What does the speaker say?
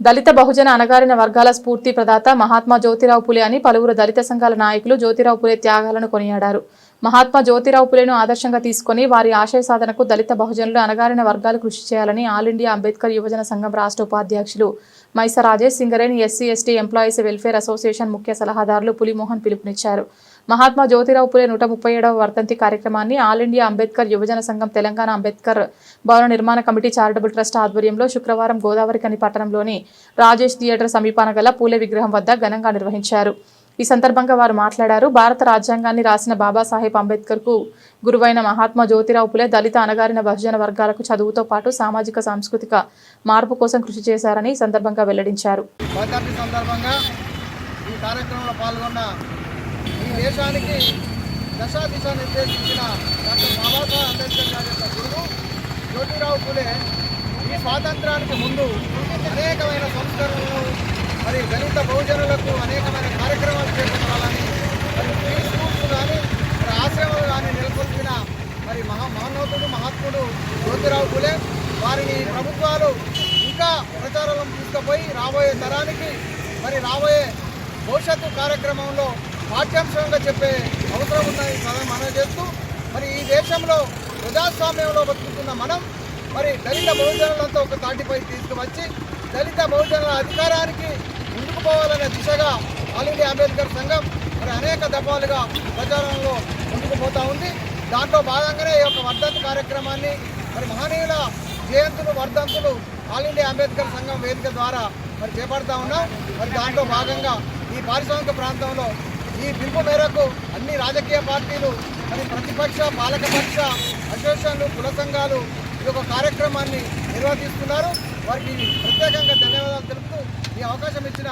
దళిత బహుజన అణగారిన వర్గాల స్ఫూర్తి ప్రదాత మహాత్మా జ్యోతిరావు పులే అని పలువురు దళిత సంఘాల నాయకులు జ్యోతిరావు పులే త్యాగాలను కొనియాడారు. మహాత్మా జ్యోతిరావు పులేను ఆదర్శంగా తీసుకొని వారి ఆశయ సాధనకు దళిత బహుజనులు అణగారిన వర్గాలు కృషి చేయాలని ఆల్ ఇండియా అంబేద్కర్ యువజన సంఘం రాష్ట్ర ఉపాధ్యక్షులు Maisa Rajesh Singareni SC ST employees welfare association ముఖ్య సలహాదారులు పులిమోహన్ పిలుపునిచ్చారు. మహాత్మా జ్యోతిరావు పులే నూట ముప్పై ఏడవ వర్ధంతి కార్యక్రమాన్ని ఆల్ ఇండియా అంబేద్కర్ యువజన సంఘం తెలంగాణ అంబేద్కర్ భవన నిర్మాణ కమిటీ చారిటబుల్ ట్రస్ట్ ఆధ్వర్యంలో శుక్రవారం గోదావరికని పట్టణంలోని రాజేష్ థియేటర్ సమీపాన గల పూలే విగ్రహం వద్ద ఘనంగా నిర్వహించారు. ఈ సందర్భంగా వారు మాట్లాడారు. భారత రాజ్యాంగాన్ని రాసిన బాబాసాహెబ్ అంబేద్కర్కు గురువైన మహాత్మా జ్యోతిరావు పులే దళిత అణగారిన బహుజన వర్గాలకు చదువుతో పాటు సామాజిక సాంస్కృతిక మార్పు కోసం కృషి చేశారని సందర్భంగా వెల్లడించారు. ఈ కార్యక్రమంలో పాల్గొన్న ఈ దేశానికి దశా దిశ నిర్దేశించిన డాక్టర్ బాబాసాహెబ్ అంబేద్కర్ గారి యొక్క గురువు జ్యోతిరావు పులే ఈ స్వాతంత్రానికి ముందు అనేకమైన సంస్కరణలు మరి దళిత బహుజనులకు అనేకమైన కార్యక్రమాలు చేపట్టాలని మరి ఫ్రీ స్కూల్స్ కానీ మరి ఆశ్రమాలు కానీ నెలకొల్పిన మరి మహా మహోన్నతుడు మహాత్ముడు జ్యోతిరావు పులే వారిని ప్రభుత్వాలు ఇంకా ప్రచారంలో తీసుకుపోయి రాబోయే తరానికి మరి రాబోయే భవిష్యత్తు కార్యక్రమంలో పాఠ్యాంశంగా చెప్పే అవసరం ఉందని సదా మనం చేస్తూ మరి ఈ దేశంలో ప్రజాస్వామ్యంలో బతుకుతున్న మనం మరి దళిత బహుజనులంతా ఒక తాటిపై తీసుకువచ్చి దళిత బహుజనుల అధికారానికి ముందుకు పోవాలనే దిశగా ఆల్ ఇండియా అంబేద్కర్ సంఘం మరి అనేక దఫాలుగా ప్రచారంలో ముందుకు పోతూ ఉంది. దాంట్లో భాగంగానే ఈ యొక్క వర్ధంతి కార్యక్రమాన్ని మరి మహనీయుల జయంతులు వర్ధంతులు ఆల్ ఇండియా అంబేద్కర్ సంఘం వేదిక ద్వారా మరి చేపడతా ఉన్నాం. మరి దాంట్లో భాగంగా ఈ పారిశ్రామిక ప్రాంతంలో ఈ పిలుపు మేరకు అన్ని రాజకీయ పార్టీలు మరి ప్రతిపక్ష పాలకపక్ష అసోసియేషన్లు కుల సంఘాలు ఈ యొక్క కార్యక్రమాన్ని నిర్వహిస్తున్నారు. వారికి ప్రత్యేకంగా ధన్యవాదాలు తెలుపుతూ ఈ అవకాశం ఇచ్చిన